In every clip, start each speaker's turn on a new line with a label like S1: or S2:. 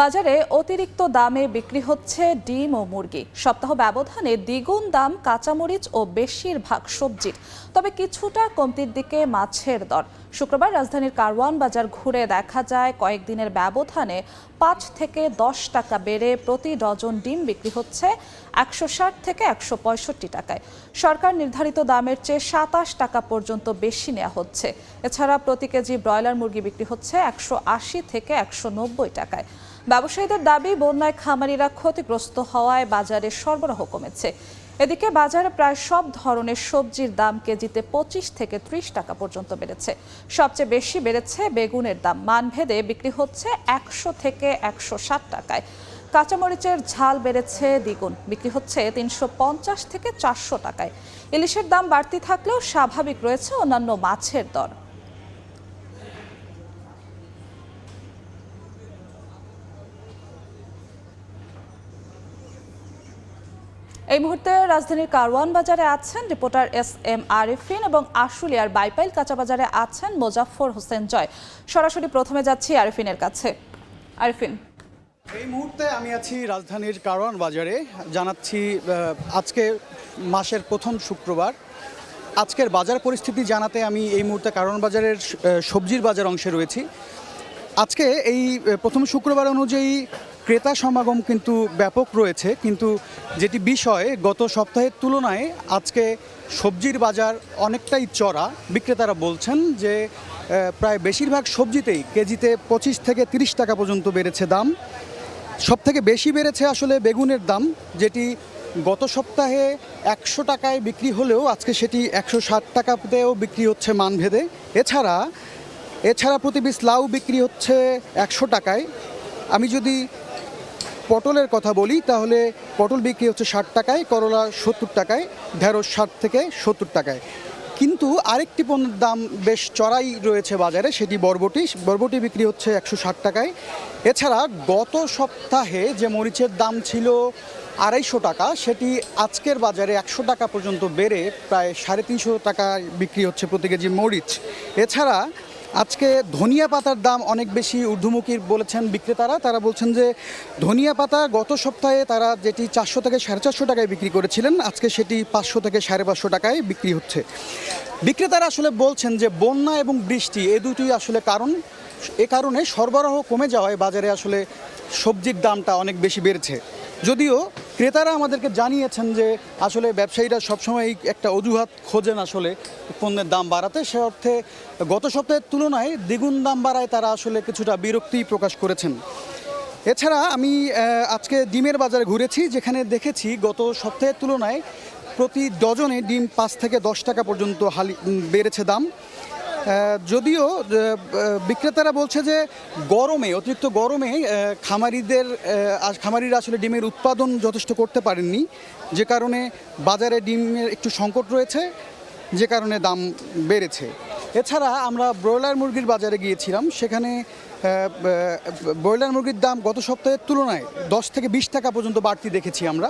S1: বাজারে অতিরিক্ত দামে বিক্রি হচ্ছে ডিম ও মুরগি। সপ্তাহ ব্যবধানে দ্বিগুণ দাম কাঁচামরিচ ও বেশিরভাগ সবজির। তবে কিছুটা কমতির দিকে মাছের দর। শুক্রবার রাজধানীর কারওয়ান বাজার ঘুরে দেখা যায় কয়েকদিনের ব্যবধানে পাঁচ থেকে দশ টাকা বেড়ে প্রতি ডজন ডিম বিক্রি হচ্ছে একশো ষাট থেকে একশো পঁয়ষট্টি টাকায়। সরকার নির্ধারিত দামের চেয়ে সাতাশ টাকা পর্যন্ত বেশি নেওয়া হচ্ছে। এছাড়া প্রতি কেজি ব্রয়লার মুরগি বিক্রি হচ্ছে একশো আশি থেকে একশো নব্বই টাকায়। ব্যবসায়ীদের দাবি, বন্যায় খামারিরা ক্ষতিগ্রস্ত হওয়ায় বাজারে সরবরাহ কমেছে। এদিকে বাজারে প্রায় সব ধরনের সবজির দাম কেজিতে পঁচিশ থেকে ত্রিশ টাকা পর্যন্ত বেড়েছে। সবচেয়ে বেশি বেড়েছে বেগুনের দাম। মানভেদে বিক্রি হচ্ছে একশো থেকে একশো ষাট টাকায়। কাঁচামরিচের ঝাল বেড়েছে দ্বিগুণ। বিক্রি হচ্ছে তিনশো পঞ্চাশ থেকে চারশো টাকায়। ইলিশের দাম বাড়তি থাকলেও স্বাভাবিক রয়েছে অন্যান্য মাছের দর। এই মুহূর্তে রাজধানীর কারওয়ান বাজারে আছেন রিপোর্টার এস এম আরিফিন এবং আশুলিয়ার বাইপাইল কাঁচা বাজারে আছেন মোজাফফর হোসেন জয়। সরাসরি প্রথমে যাচ্ছি আরিফিনের কাছে। আরিফিন।
S2: এই মুহূর্তে আমি আছি রাজধানীর কারওয়ান বাজারে। জানাচ্ছি আজকে মাসের প্রথম শুক্রবার। আজকের বাজার পরিস্থিতি জানাতে আমি এই মুহূর্তে কারওয়ান বাজারের সবজির বাজার অংশে রয়েছি। আজকে এই প্রথম শুক্রবার অনুযায়ী ক্রেতা সমাগম কিন্তু ব্যাপক রয়েছে, কিন্তু যেটি বিষয়, গত সপ্তাহের তুলনায় আজকে সবজির বাজার অনেকটাই চড়া। বিক্রেতারা বলছেন যে প্রায় বেশিরভাগ সবজিতেই কেজিতে পঁচিশ থেকে তিরিশ টাকা পর্যন্ত বেড়েছে দাম। সব থেকে বেশি বেড়েছে আসলে বেগুনের দাম, যেটি গত সপ্তাহে একশো টাকায় বিক্রি হলেও আজকে সেটি একশো ষাট টাকাতেও বিক্রি হচ্ছে মানভেদে। এছাড়া এছাড়া প্রতি পিস লাউ বিক্রি হচ্ছে একশো টাকায়। আমি যদি পটলের কথা বলি, তাহলে পটল বিক্রি হচ্ছে ষাট টাকায়, করলা সত্তর টাকায়, ঢেঁড়স ষাট থেকে সত্তর টাকায়। কিন্তু আরেকটি পণ্যের দাম বেশ চড়াই রয়েছে বাজারে, সেটি বরবটি। বরবটি বিক্রি হচ্ছে একশো ষাট টাকায়। এছাড়া গত সপ্তাহে যে মরিচের দাম ছিল আড়াইশো টাকা, সেটি আজকের বাজারে একশো টাকা পর্যন্ত বেড়ে প্রায় সাড়ে তিনশো টাকায় বিক্রি হচ্ছে প্রতি কেজি মরিচ। এছাড়া আজকে ধনিয়া পাতার দাম অনেক বেশি ঊর্ধ্বমুখী বলেছেন বিক্রেতারা। তারা বলছেন যে, ধনিয়া পাতা গত সপ্তাহে তারা যেটি চারশো থেকে সাড়ে চারশো টাকায় বিক্রি করেছিলেন, আজকে সেটি পাঁচশো থেকে সাড়ে পাঁচশো টাকায় বিক্রি হচ্ছে। বিক্রেতারা আসলে বলছেন যে, বন্যা এবং বৃষ্টি এ দুটোই আসলে কারণ। এ কারণে সরবরাহ কমে যাওয়ায় বাজারে আসলে সবজির দামটা অনেক বেশি বেড়েছে। যদিও ক্রেতারা আমাদেরকে জানিয়েছেন যে আসলে ব্যবসায়ীরা সবসময় একটা অজুহাত খোঁজেন আসলে পণ্যের দাম বাড়াতে। সে অর্থে গত সপ্তাহের তুলনায় দ্বিগুণ দাম বাড়ায় তারা আসলে কিছুটা বিরক্তি প্রকাশ করেছেন। এছাড়া আমি আজকে ডিমের বাজারে ঘুরেছি, যেখানে দেখেছি গত সপ্তাহের তুলনায় প্রতি ডজনে ডিম পাঁচ থেকে দশ টাকা পর্যন্ত হালি বেড়েছে দাম। যদিও বিক্রেতারা বলছে যে গরমে, অতিরিক্ত গরমে খামারিদের খামারিরা আসলে ডিমের উৎপাদন যথেষ্ট করতে পারেননি। যে কারণে বাজারে ডিমের একটু সংকট রয়েছে, যে কারণে দাম বেড়েছে। এছাড়া আমরা ব্রয়লার মুরগির বাজারে গিয়েছিলাম, সেখানে ব্রয়লার মুরগির দাম গত সপ্তাহের তুলনায় দশ থেকে বিশ টাকা পর্যন্ত বাড়তি দেখেছি আমরা।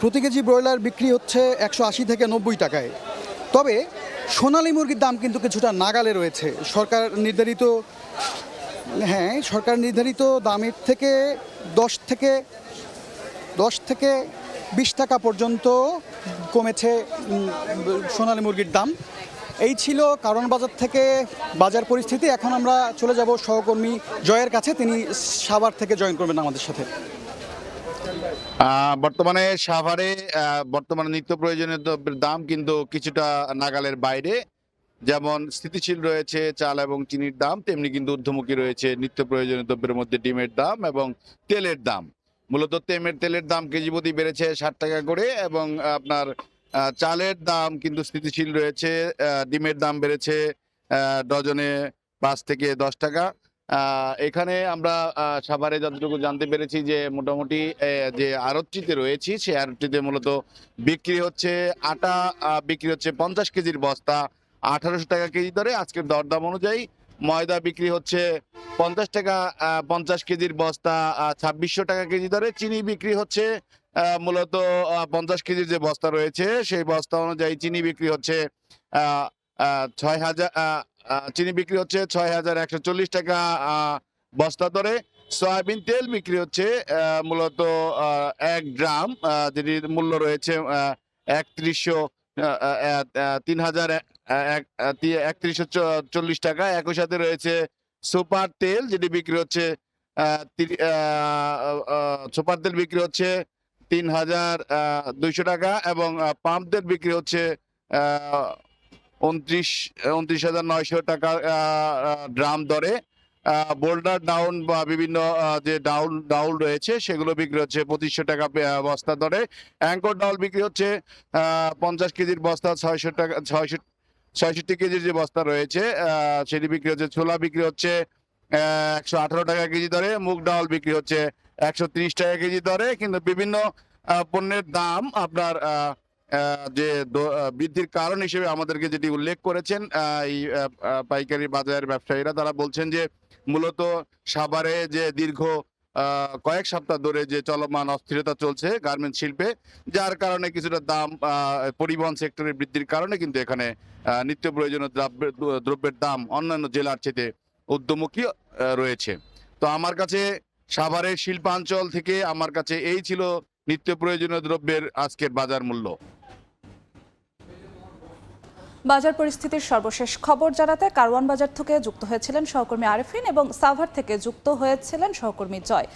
S2: প্রতি কেজি ব্রয়লার বিক্রি হচ্ছে একশো আশি থেকে নব্বই টাকায়। তবে সোনালী মুরগির দাম কিন্তু কিছুটা নাগালে রয়েছে। সরকার নির্ধারিত হ্যাঁ সরকার নির্ধারিত দামের থেকে দশ থেকে দশ থেকে বিশ টাকা পর্যন্ত কমেছে সোনালী মুরগির দাম। এই ছিল কারণ বাজার থেকে বাজার পরিস্থিতি। এখন আমরা চলে যাব সহকর্মী জয়ের কাছে। তিনি সাভার থেকে জয়েন করবেন আমাদের সাথে।
S3: বর্তমানে সাভারে বর্তমানে নিত্য প্রয়োজনীয় দ্রব্যের দাম কিন্তু কিছুটা নাগালের বাইরে। যেমন স্থিতিশীল রয়েছে চাল এবং চিনির দাম, তেমনি কিন্তু ঊর্ধ্বমুখী রয়েছে নিত্য প্রয়োজনীয় দ্রব্যের মধ্যে ডিমের দাম এবং তেলের দাম। মূলত তেমের তেলের দাম কেজি প্রতি বেড়েছে ষাট টাকা করে এবং আপনার চালের দাম কিন্তু স্থিতিশীল রয়েছে ডিমের দাম বেড়েছে ডজনে পাঁচ থেকে দশ টাকা। এখানে আমরা সাভারে যতটুকু জানতে পেরেছি যে মোটামুটি যে আরতটিতে রয়েছি সেই আড়তটিতে মূলত বিক্রি হচ্ছে আটা বিক্রি হচ্ছে পঞ্চাশ কেজির বস্তা, আঠারোশো টাকা কেজি দরে। আজকের দরদাম অনুযায়ী ময়দা বিক্রি হচ্ছে পঞ্চাশ টাকা পঞ্চাশ কেজির বস্তা ছাব্বিশশো টাকা কেজি দরে। চিনি বিক্রি হচ্ছে মূলত পঞ্চাশ কেজির যে বস্তা রয়েছে, সেই বস্তা অনুযায়ী চিনি বিক্রি হচ্ছে ছয় হাজার চিনি বিক্রি হচ্ছে ছয় হাজার একশো চল্লিশ টাকা বস্তা দরে। সয়াবিন তেল বিক্রি হচ্ছে মূলত এক গ্রাম যেটির মূল্য রয়েছে একত্রিশশো তিন হাজার একত্রিশশো চল্লিশ টাকা। একই সাথে রয়েছে সুপার তেল, যেটি বিক্রি হচ্ছে সুপার তেল বিক্রি হচ্ছে তিন হাজার দুইশো টাকা এবং পাম্প তেল বিক্রি হচ্ছে উনত্রিশ উনত্রিশ হাজার নয়শো টাকা ড্রাম দরে। বোল্ডার ডাউন বা বিভিন্ন যে ডাউল ডাউল রয়েছে, সেগুলো বিক্রি হচ্ছে পঁচিশশো টাকা বস্তা দরে। অ্যাঙ্কর ডাউল বিক্রি হচ্ছে পঞ্চাশ কেজির বস্তা, ছয়শো টাকা, ছয়শো, ছয়ষট্টি কেজির যে বস্তা রয়েছে সেটি বিক্রি হচ্ছে, ছোলা বিক্রি হচ্ছে একশো আঠারো টাকা কেজি দরে। মুগ ডাল বিক্রি হচ্ছে একশো ত্রিশ টাকা কেজি দরে। কিন্তু বিভিন্ন পণ্যের দাম আপনার যে বৃদ্ধির কারণ হিসেবে আমাদেরকে যেটি উল্লেখ করেছেন এই পাইকারি বাজারের ব্যবসায়ীরা তারা বলছেন যে মূলত সাভারে যে দীর্ঘ কয়েক সপ্তাহ ধরে যে চলমান অস্থিরতা চলছে গার্মেন্টস শিল্পে যার কারণে কিছুটা দাম পরিবহন সেক্টরের বৃদ্ধির কারণে কিন্তু এখানে নিত্য প্রয়োজনীয় দ্রব্যের দ্রব্যের দাম অন্যান্য জেলার চেয়ে আহ, রয়েছে। তো আমার কাছে সাভারের শিল্পাঞ্চল থেকে আমার কাছে এই ছিল নিত্য প্রয়োজনীয় দ্রব্যের আজকের বাজার মূল্য।
S1: বাজার পরিস্থিতির সর্বশেষ খবর জানাতে কারওয়ান বাজার থেকে যুক্ত হয়েছিলেন সহকর্মী আরেফিন এবং সাভার থেকে যুক্ত হয়েছিলেন সহকর্মী জয়।